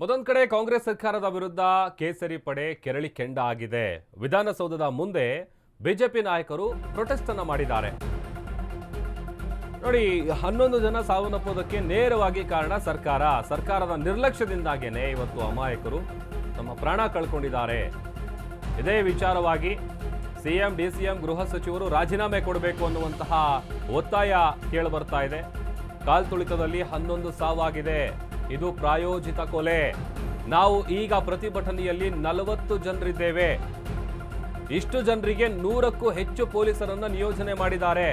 ಮತ್ತೊಂದು ಕಡೆ ಕಾಂಗ್ರೆಸ್ ಸರ್ಕಾರದ ವಿರುದ್ಧ ಕೇಸರಿ ಪಡೆ ಕೆರಳಿ ಕೆಂಡ ಆಗಿದೆ ವಿಧಾನಸೌಧದ ಮುಂದೆ ಬಿಜೆಪಿ ನಾಯಕರು ಪ್ರೊಟೆಸ್ಟ್ ಅನ್ನ ಮಾಡಿದ್ದಾರೆ. ನೋಡಿ, ಹನ್ನೊಂದು ಜನ ಸಾವನ್ನಪ್ಪೋದಕ್ಕೆ ನೇರವಾಗಿ ಕಾರಣ ಸರ್ಕಾರ. ಸರ್ಕಾರದ ನಿರ್ಲಕ್ಷ್ಯದಿಂದಾಗೇನೆ ಇವತ್ತು ಅಮಾಯಕರು ತಮ್ಮ ಪ್ರಾಣ ಕಳ್ಕೊಂಡಿದ್ದಾರೆ. ಇದೇ ವಿಚಾರವಾಗಿ ಸಿಎಂ, ಡಿಸಿಎಂ, ಗೃಹ ಸಚಿವರು ರಾಜೀನಾಮೆ ಕೊಡಬೇಕು ಅನ್ನುವಂತಹ ಒತ್ತಾಯ ಕೇಳಿಬರ್ತಾ ಇದೆ. ಕಾಲ್ತುಳಿತದಲ್ಲಿ ಹನ್ನೊಂದು ಸಾವಾಗಿದೆ. ಇದು ಪ್ರಾಯೋಜಿತ ಕೊಲೆ. ನಾವು ಈಗ ಪ್ರತಿಭಟನೆಯಲ್ಲಿ ನಲವತ್ತು ಜನರಿದ್ದೇವೆ. ಇಷ್ಟು ಜನರಿಗೆ ನೂರಕ್ಕೂ ಹೆಚ್ಚು ಪೊಲೀಸರನ್ನ ನಿಯೋಜನೆ ಮಾಡಿದ್ದಾರೆ.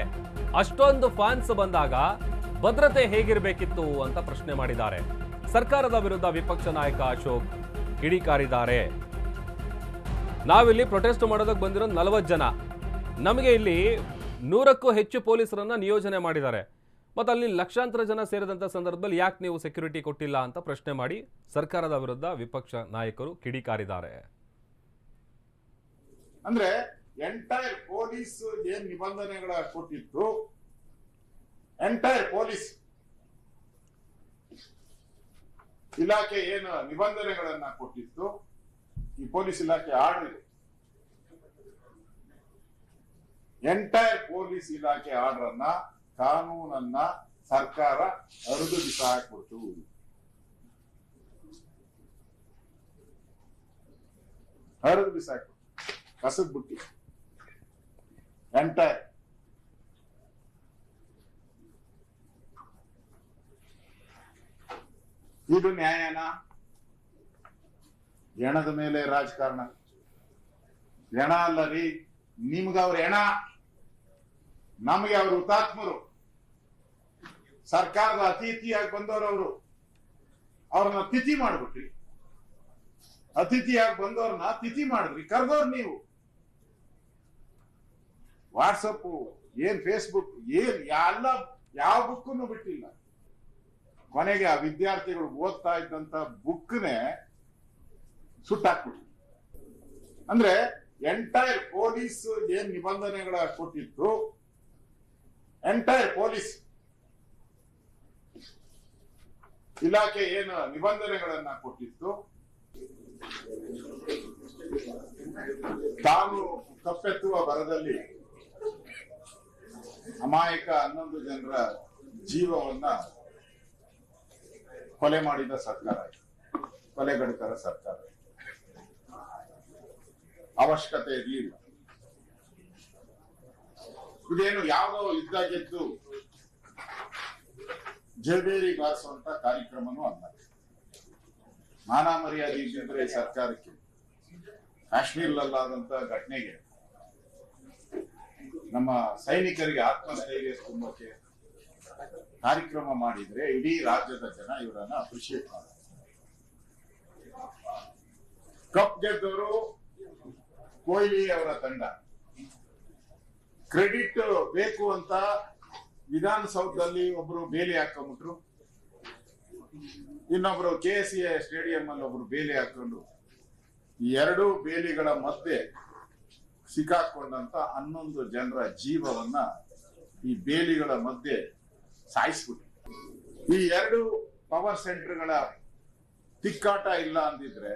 ಅಷ್ಟೊಂದು ಫ್ಯಾನ್ಸ್ ಬಂದಾಗ ಭದ್ರತೆ ಹೇಗಿರಬೇಕಿತ್ತು ಅಂತ ಪ್ರಶ್ನೆ ಮಾಡಿದ್ದಾರೆ. ಸರ್ಕಾರದ ವಿರುದ್ಧ ವಿಪಕ್ಷ ನಾಯಕ ಅಶೋಕ್ ಕಿಡಿಕಾರಿದ್ದಾರೆ. ನಾವಿಲ್ಲಿ ಪ್ರೊಟೆಸ್ಟ್ ಮಾಡೋದಕ್ಕೆ ಬಂದಿರೋ ನಲವತ್ತು ಜನ. ನಮಗೆ ಇಲ್ಲಿ ನೂರಕ್ಕೂ ಹೆಚ್ಚು ಪೊಲೀಸರನ್ನ ನಿಯೋಜನೆ ಮಾಡಿದ್ದಾರೆ. ಮತ್ತು ಅಲ್ಲಿ ಲಕ್ಷಾಂತರ ಜನ ಸೇರಿದಂಥ ಸಂದರ್ಭದಲ್ಲಿ ಯಾಕೆ ನೀವು ಸೆಕ್ಯೂರಿಟಿ ಕೊಟ್ಟಿಲ್ಲ ಅಂತ ಪ್ರಶ್ನೆ ಮಾಡಿ ಸರ್ಕಾರದ ವಿರುದ್ಧ ವಿಪಕ್ಷ ನಾಯಕರು ಕಿಡಿಕಾರಿದ್ದಾರೆ. ಅಂದ್ರೆ ಎಂಟೈರ್ ಪೊಲೀಸ್ ಏನ್ ನಿಬಂಧನೆಗಳ ಕೊಟ್ಟಿತ್ತು? ಎಂಟೈರ್ ಪೊಲೀಸ್ ಇಲಾಖೆ ಏನು ನಿಬಂಧನೆಗಳನ್ನ ಕೊಟ್ಟಿತ್ತು? ಈ ಪೊಲೀಸ್ ಇಲಾಖೆ ಆರ್ಡರ್ ಎಂಟೈರ್ ಪೊಲೀಸ್ ಇಲಾಖೆ ಆರ್ಡರ್ ಅನ್ನ ಕಾನೂನನ್ನ ಸರ್ಕಾರ ಅರಿದು ಬಿಸಾಕ್ಬಿಟ್ಟು ಹರಿದು ಬಿಸಾಕ್ಬಿಡ್ತು. ಕಸದ್ ಬಿಟ್ಟು. ಎಂಟೈರ್ ಇದು ನ್ಯಾಯನ? ಹೆಣದ ಮೇಲೆ ರಾಜಕಾರಣ. ಹೆಣ ಅಲ್ಲ ರೀ ನಿಮ್ಗ ಅವ್ರ ಹೆಣ. ನಮಗೆ ಅವರು ಹುತಾತ್ಮರು. ಸರ್ಕಾರದ ಅತಿಥಿಯಾಗಿ ಬಂದವರು ಅವರು. ಅವ್ರನ್ನ ತಿಥಿ ಮಾಡ್ಬಿಟ್ರಿ. ಅತಿಥಿಯಾಗಿ ಬಂದವ್ರನ್ನ ತಿಥಿ ಮಾಡಿದ್ರಿ, ಕರೆದವ್ರು ನೀವು. ವಾಟ್ಸಪ್ ಏನ್ ಫೇಸ್ಬುಕ್, ಏನ್ ಎಲ್ಲ ಯಾವ ಬುಕ್ಕನ್ನು ಬಿಟ್ಟಿಲ್ಲ. ಕೊನೆಗೆ ಆ ವಿದ್ಯಾರ್ಥಿಗಳು ಓದ್ತಾ ಇದ್ದಂತ ಬುಕ್ನೇ ಸುಟ್ಟಾಕ್ಬಿಟ್ರು. ಅಂದ್ರೆ ಎಂಟೈರ್ ಪೊಲೀಸ್ ಏನ್ ನಿಬಂಧನೆಗಳ ಕೊಟ್ಟಿತ್ತು ಎಂಟೈರ್ ಪೊಲೀಸ್ ಇಲಾಖೆ ಏನು ನಿಬಂಧನೆಗಳನ್ನ ಕೊಟ್ಟಿತ್ತು ತಾನು ತಪ್ಪೆತ್ತುವ ಬರದಲ್ಲಿ ಅಮಾಯಕ ಹನ್ನೊಂದು ಜನರ ಜೀವವನ್ನ ಕೊಲೆ ಮಾಡಿದ ಸರ್ಕಾರ. ಕೊಲೆಗಡುಕರ ಸರ್ಕಾರ. ಅವಶ್ಯಕತೆ ಇರಲಿಲ್ಲ ಇದೇನು ಯಾವುದೋ ಯುದ್ಧ ಗೆದ್ದು ಜಯಬೇರಿ ಬಾರಿಸುವಂತ ಕಾರ್ಯಕ್ರಮನೂ ಅಲ್ಲ. ಮಾನ ಮರ್ಯಾದೆ ಇದ್ದಿದ್ರೆ ಸರ್ಕಾರಕ್ಕೆ ಕಾಶ್ಮೀರಲ್ಲಾದಂತ ಘಟನೆಗೆ ನಮ್ಮ ಸೈನಿಕರಿಗೆ ಆತ್ಮಸ್ಥೈರ್ಯ ತುಂಬಕ್ಕೆ ಕಾರ್ಯಕ್ರಮ ಮಾಡಿದ್ರೆ ಇಡೀ ರಾಜ್ಯದ ಜನ ಇವರನ್ನ ಅಪ್ರಿಶಿಯೇಟ್ ಮಾಡ್ತಾರೆ. ಕಪ್ ಗೆದ್ದವರು ಕೊಹ್ಲಿ ಅವರ ತಂಡ. ಕ್ರೆಡಿಟ್ ಬೇಕು ಅಂತ ವಿಧಾನಸೌಧದಲ್ಲಿ ಒಬ್ರು ಬೇಲಿ ಹಾಕೊಂಡ್ಬಿಟ್ರು. ಇನ್ನೊಬ್ರು ಕೆ ಎಸ್ ಎ ಸ್ಟೇಡಿಯಂ ಅಲ್ಲಿ ಒಬ್ರು ಬೇಲಿ ಹಾಕೊಂಡು ಈ ಎರಡೂ ಬೇಲಿಗಳ ಮಧ್ಯೆ ಸಿಕ್ಕಾಕೊಂಡಂತ ಹನ್ನೊಂದು ಜನರ ಜೀವವನ್ನ ಈ ಬೇಲಿಗಳ ಮಧ್ಯೆ ಸಾಯಿಸ್ಬಿಟ್ರು. ಈ ಎರಡು ಪವರ್ ಸೆಂಟರ್ಗಳ ತಿಕ್ಕಾಟ ಇಲ್ಲ ಅಂದಿದ್ರೆ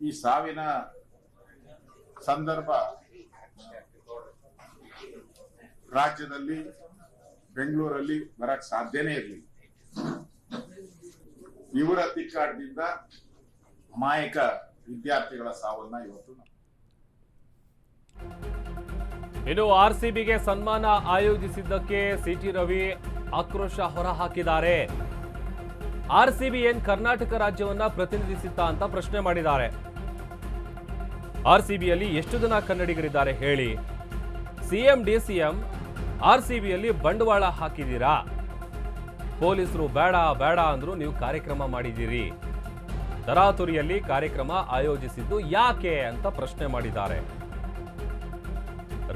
ಈ ಸಾವಿನ ಸಂದರ್ಭ ರಾಜ್ಯದಲ್ಲಿ, ಬೆಂಗಳೂರಲ್ಲಿ ಬರಕ್ ಸಾಧ್ಯನೇ ಇರಲಿಲ್ಲ. ಇವರ ತಿಕ್ಕಾಟದಿಂದ ಅಮಾಯಕ ವಿದ್ಯಾರ್ಥಿಗಳ ಸಾವನ್ನ ಇವತ್ತು ಇನ್ನು ಆರ್ ಸಿಬಿಗೆ ಸನ್ಮಾನ ಆಯೋಜಿಸಿದ್ದಕ್ಕೆ ಸಿಟಿ ರವಿ ಆಕ್ರೋಶ ಹೊರಹಾಕಿದ್ದಾರೆ. ಆರ್ ಸಿಬಿ ಏನ್ ಕರ್ನಾಟಕ ರಾಜ್ಯವನ್ನ ಪ್ರತಿನಿಧಿಸಿತ್ತ ಅಂತ ಪ್ರಶ್ನೆ ಮಾಡಿದ್ದಾರೆ. ಆರ್ ಸಿಬಿಯಲ್ಲಿ ಎಷ್ಟು ಜನ ಕನ್ನಡಿಗರಿದ್ದಾರೆ ಹೇಳಿ. ಸಿಎಂ, ಡಿಸಿಎಂ ಆರ್ ಸಿಬಿಯಲ್ಲಿ ಬಂಡವಾಳ ಹಾಕಿದ್ದೀರಾ? ಪೊಲೀಸರು ಬೇಡ ಬೇಡ ಅಂದ್ರೂ ನೀವು ಕಾರ್ಯಕ್ರಮ ಮಾಡಿದ್ದೀರಿ. ತರಾತುರಿಯಲ್ಲಿ ಕಾರ್ಯಕ್ರಮ ಆಯೋಜಿಸಿದ್ದು ಯಾಕೆ ಅಂತ ಪ್ರಶ್ನೆ ಮಾಡಿದ್ದಾರೆ.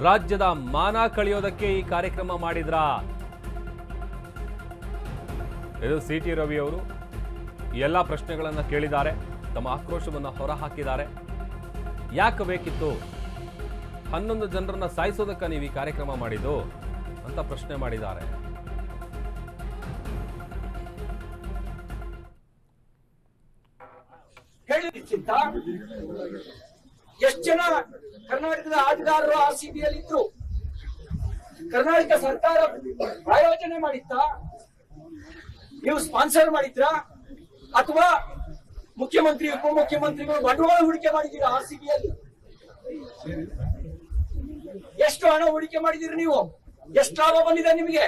ರಾಜ್ಯದ ಮಾನ ಕಳೆಯೋದಕ್ಕೆ ಈ ಕಾರ್ಯಕ್ರಮ ಮಾಡಿದ್ರಾ? ಇದು ಸಿ ಟಿ ರವಿ ಅವರು ಎಲ್ಲ ಪ್ರಶ್ನೆಗಳನ್ನು ಕೇಳಿದ್ದಾರೆ, ತಮ್ಮ ಆಕ್ರೋಶವನ್ನು ಹೊರಹಾಕಿದ್ದಾರೆ. ಯಾಕೆ ಬೇಕಿತ್ತು? ಹನ್ನೊಂದು ಜನರನ್ನ ಸಾಯಿಸೋದಕ್ಕೆ ನೀವು ಈ ಕಾರ್ಯಕ್ರಮ ಮಾಡಿದ್ದು? ಅಂತ ಪ್ರಶ್ನೆ ಮಾಡಿದ್ದಾರೆ. ಎಷ್ಟು ಜನ ಕರ್ನಾಟಕದ ಆಟಗಾರರು ಆರ್ ಸಿ ಬಿಯಲ್ಲಿ ಕರ್ನಾಟಕ ಸರ್ಕಾರ ಪ್ರಾಯೋಜನೆ ಮಾಡಿತ್ತಾ? ನೀವು ಸ್ಪಾನ್ಸರ್ ಮಾಡಿದ್ರಾ? ಅಥವಾ ಮುಖ್ಯಮಂತ್ರಿ, ಉಪಮುಖ್ಯಮಂತ್ರಿಗಳು ಬಂಡವಾಳ ಹೂಡಿಕೆ ಮಾಡಿದ್ದೀರಾ ಆರ್ ಸಿ ಬಿಯಲ್ಲಿ ಎಷ್ಟು ಹಣ ಹೂಡಿಕೆ ಮಾಡಿದಿರಿ ನೀವು? ಎಷ್ಟು ಲಾಭ ಬಂದಿದೆ ನಿಮಗೆ?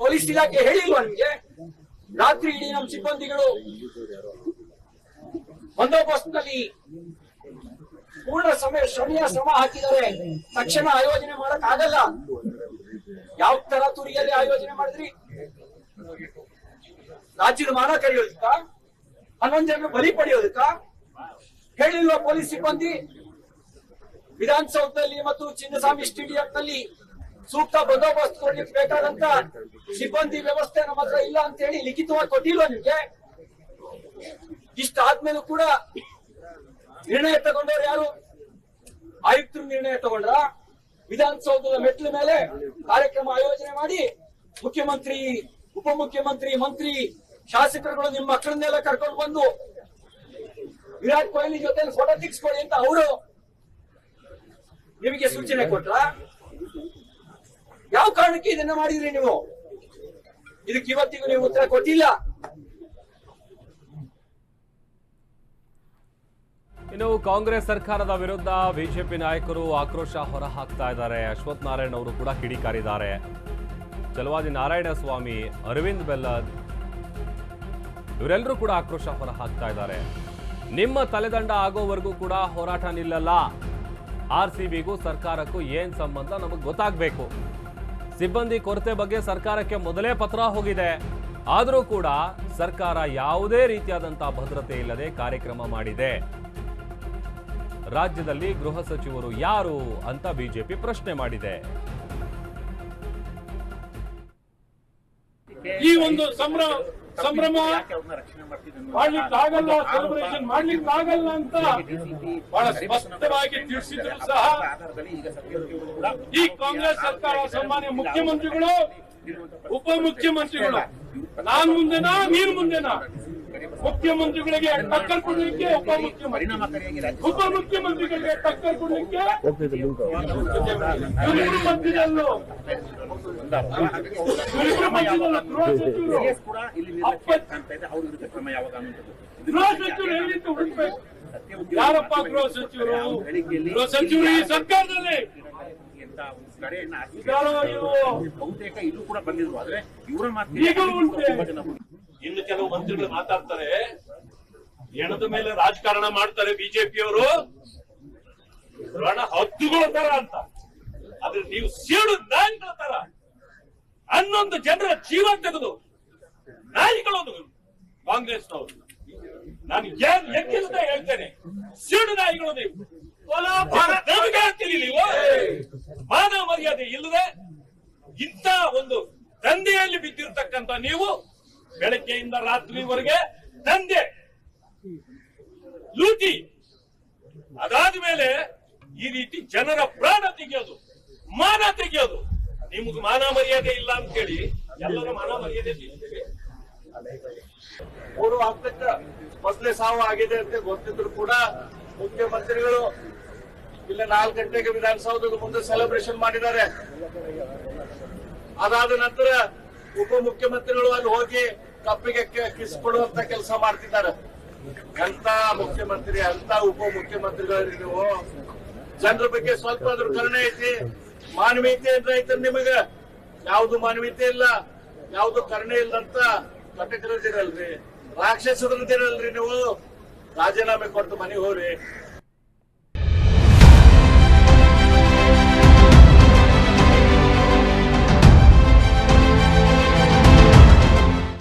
ಪೊಲೀಸ್ ಇಲಾಖೆ ಹೇಳಿಲ್ವಾ ನಿಮ್ಗೆ? ರಾತ್ರಿ ಇಡೀ ನಮ್ಮ ಸಿಬ್ಬಂದಿಗಳು ಬಂದೋಬಸ್ತ್ನಲ್ಲಿ ಪೂರ್ಣ ಸಮಯ ಶ್ರಮೆಯ ಶ್ರಮ ಹಾಕಿದರೆ ತಕ್ಷಣ ಆಯೋಜನೆ ಮಾಡಕ್ ಆಗಲ್ಲ ಯಾವ ತರ ತುರಿಯಲ್ಲಿ ಆಯೋಜನೆ ಮಾಡಿದ್ರಿ? ರಾಜ್ಯದ ಮಾನ ಕರೆಯೋದಕ್ಕ ಹನ್ನೊಂದು ಜನ ಬಲಿ ಪಡೆಯೋದಕ್ಕ ಹೇಳಿಲ್ವಾ ಪೊಲೀಸ್ ಸಿಬ್ಬಂದಿ? ವಿಧಾನಸೌಧದಲ್ಲಿ ಮತ್ತು ಚಿನ್ನಸ್ವಾಮಿ ಸ್ಟೇಡಿಯಂನಲ್ಲಿ ಸೂಕ್ತ ಬಂದೋಬಸ್ತ್ ಕೊಡ್ಲಿಕ್ಕೆ ಬೇಕಾದಂತ ಸಿಬ್ಬಂದಿ ವ್ಯವಸ್ಥೆ ನಮ್ಮ ಹತ್ರ ಇಲ್ಲ ಅಂತ ಹೇಳಿ ಲಿಖಿತವಾಗಿ ಕೊಟ್ಟಿಲ್ವಾ ನಿಮ್ಗೆ? ಇಷ್ಟಾದ್ಮೇಲೂ ಕೂಡ ನಿರ್ಣಯ ತಗೊಂಡವ್ರು ಯಾರು? ಆಯುಕ್ತರು ನಿರ್ಣಯ ತಗೊಂಡ್ರ? ವಿಧಾನಸೌಧದ ಮೆಟ್ಲ ಮೇಲೆ ಕಾರ್ಯಕ್ರಮ ಆಯೋಜನೆ ಮಾಡಿ ಮುಖ್ಯಮಂತ್ರಿ, ಉಪಮುಖ್ಯಮಂತ್ರಿ, ಮಂತ್ರಿ, ಶಾಸಕರುಗಳು ನಿಮ್ಮ ಮಕ್ಕಳನ್ನೆಲ್ಲ ಕರ್ಕೊಂಡು ಬಂದು ವಿರಾಟ್ ಕೊಹ್ಲಿ ಜೊತೆ ಫೋಟೋ ತೆಗಿಸ್ಕೊಳ್ಳಿ ಅಂತ ಅವರು ನಿಮಗೆ ಸೂಚನೆ ಕೊಟ್ರ? ಯಾವ ಕಾರಣಕ್ಕೆ ಇದನ್ನ ಮಾಡಿದ್ರಿ ನೀವು? ಇದಕ್ಕೆ ಇವತ್ತಿಗೂ ನೀವು ಉತ್ತರ ಕೊಟ್ಟಿಲ್ಲ. ಇನ್ನು ಕಾಂಗ್ರೆಸ್ ಸರ್ಕಾರದ ವಿರುದ್ಧ ಬಿಜೆಪಿ ನಾಯಕರು ಆಕ್ರೋಶ ಹೊರಹಾಕ್ತಾ ಇದ್ದಾರೆ. ಅಶ್ವಥ್ ನಾರಾಯಣ್ ಅವರು ಕೂಡ ಕಿಡಿಕಾರಿದ್ದಾರೆ. ನಾರಾಯಣ ಸ್ವಾಮಿ, ಅರವಿಂದ್ ಬೆಲ್ಲದ್, ಇವರೆಲ್ಲರೂ ಕೂಡ ಆಕ್ರೋಶ ಹೊರಹಾಕ್ತಾ ಇದ್ದಾರೆ. ನಿಮ್ಮ ತಲೆದಂಡ ಆಗೋವರೆಗೂ ಕೂಡ ಹೋರಾಟ ನಿಲ್ಲಲ್ಲ. ಆರ್ ಸಿ ಬಿಗೂ ಸರ್ಕಾರಕ್ಕೂ ಏನ್ ಸಂಬಂಧ ನಮಗೆ ಗೊತ್ತಾಗಬೇಕು. ಸಿಬ್ಬಂದಿ ಕೊರತೆ ಬಗ್ಗೆ ಸರ್ಕಾರಕ್ಕೆ ಮೊದಲೇ ಪತ್ರ ಹೋಗಿದೆ. ಆದರೂ ಕೂಡ ಸರ್ಕಾರ ಯಾವುದೇ ರೀತಿಯಾದಂತಹ ಭದ್ರತೆ ಇಲ್ಲದೆ ಕಾರ್ಯಕ್ರಮ ಮಾಡಿದೆ. ರಾಜ್ಯದಲ್ಲಿ ಗೃಹ ಸಚಿವರು ಯಾರು ಅಂತ ಬಿಜೆಪಿ ಪ್ರಶ್ನೆ ಮಾಡಿದೆ. ಈ ಒಂದು ಸಂಭ್ರಮ ಸಂಭ್ರಮ? ಮಾಡ್ಲಿಕ್ಕೆ ಆಗಲ್ಲ ಸೆಲೆಬ್ರೇಷನ್ ಮಾಡ್ಲಿಕ್ಕೆ ಆಗಲ್ಲ ಅಂತ ಬಹಳ ಸ್ಪಷ್ಟವಾಗಿ ತಿಳಿಸಿದ್ರು ಸಹ ಈ ಕಾಂಗ್ರೆಸ್ ಸರ್ಕಾರ ಸನ್ಮಾನ್ಯ ಮುಖ್ಯಮಂತ್ರಿಗಳು ಉಪಮುಖ್ಯಮಂತ್ರಿಗಳು ನಾನ್ ಮುಂದೆನಾ, ನೀನ್ ಮುಂದೆನಾ? ಮುಖ್ಯಮಂತ್ರಿಗಳಿಗೆ ಟಕ್ಕರ್ ಕೊಡಲಿಕ್ಕೆ ಉಪಮುಖ್ಯಮಂತ್ರಿ ಉಪಮುಖ್ಯಮಂತ್ರಿಗಳಿಗೆ ಟಕ್ಕರ್ ಕೊಡಲಿಕ್ಕೆ ಇವ್ರಿಬ್ರು ಮಧ್ಯದಲ್ಲೂ ಇವ್ರಿಬ್ರು ಮಧ್ಯದಲ್ಲೂ ಗೃಹ ಸಚಿವರು. ಗೃಹ ಸಚಿವರು ಎಲ್ಲಿಂದ ಹುಡುಕ್ಬೇಕು ಯಾರಪ್ಪ ಗೃಹ ಸಚಿವರು? ಗೃಹ ಸಚಿವರು ಈ ಸರ್ಕಾರದಲ್ಲಿ? ಬಹುತೇಕ ಇಲ್ಲೂ ಕೂಡ ಬಂದಿದ್ರು ಆದ್ರೆ ಇವರ. ಮಾತು ಇನ್ನು ಕೆಲವು ಮಂತ್ರಿಗಳು ಮಾತಾಡ್ತಾರೆ. ಹೆಣದ ಮೇಲೆ ರಾಜಕಾರಣ ಮಾಡ್ತಾರೆ ಬಿಜೆಪಿಯವರು. ರಣ ಹದ್ದುಗಳ ತರ ಅಂತ. ಆದ್ರೆ ನೀವು ಸೇಡು ನಾಯಿಗಳ ತರ ಹನ್ನೊಂದು ಜನರ ಜೀವ ತೆಗೆದು ನಾಯಿಗಳು ಕಾಂಗ್ರೆಸ್ನವರು. ನಾನು ಏನ್ ಎಕ್ಕಿಲ್ಲದೆ ಹೇಳ್ತೇನೆ. ಸೇಡು ನಾಯಿಗಳು ನೀವು ನಮಗೆ ಹೇಳ್ತೀರಿ ನೀವು ಮಾನವ ಮರ್ಯಾದೆ ಇಲ್ಲದೆ ಇಂಥ ಒಂದು ದಂಧೆಯಲ್ಲಿ ಬಿದ್ದಿರ್ತಕ್ಕಂಥ ನೀವು ಬೆಳಗ್ಗೆಯಿಂದ ರಾತ್ರಿವರೆಗೆ ದಂಧೆ ಲೂಟಿ. ಅದಾದ ಮೇಲೆ ಈ ರೀತಿ ಜನರ ಪ್ರಾಣ ತೆಗೆಯೋದು, ಮಾನ ತೆಗೆಯೋದು. ನಿಮ್ಗೆ ಮಾನ ಮರ್ಯಾದೆ ಇಲ್ಲ ಅಂತ ಹೇಳಿ ಎಲ್ಲರ ಮಾನ ಮರ್ಯಾದೆ ಮೂರು ಹಂತಕ್ಕೆ ಮೊದಲೇ ಸಾವು ಆಗಿದೆ ಅಂತ ಗೊತ್ತಿದ್ರು ಕೂಡ ಮುಖ್ಯಮಂತ್ರಿಗಳು ಇಲ್ಲ ನಾಲ್ಕು ಗಂಟೆಗೆ ವಿಧಾನಸೌಧದ ಮುಂದೆ ಸೆಲೆಬ್ರೇಷನ್ ಮಾಡಿದ್ದಾರೆ. ಅದಾದ ನಂತರ ಉಪಮುಖ್ಯಮಂತ್ರಿಗಳು ಅಲ್ಲಿ ಹೋಗಿ ಕಪ್ಪಿಗೆ ಕಿಸ್ ಕೊಡುವಂತ ಕೆಲಸ ಮಾಡ್ತಿದ್ದಾರೆ. ಎಂತ ಮುಖ್ಯಮಂತ್ರಿ ಅಂತ ಉಪಮುಖ್ಯಮಂತ್ರಿಗಳು ನೀವು ಜನರ ಬಗ್ಗೆ ಸ್ವಲ್ಪ ಆದ್ರೂ ಕರುಣೆ ಐತಿ. ಮಾನವೀಯತೆ ಅಂತ ಐತೆ ನಿಮಗ. ಯಾವ್ದು ಮಾನವೀಯತೆ ಇಲ್ಲ, ಯಾವ್ದು ಕರುಣೆ ಇಲ್ಲಂತ ಕಟಕರದಿರಲ್ರಿ. ರಾಕ್ಷಸರದಿರಲ್ರಿ ನೀವು. ರಾಜೀನಾಮೆ ಕೊಟ್ಟು ಮನೆಗೆ ಹೋಗ್ರಿ.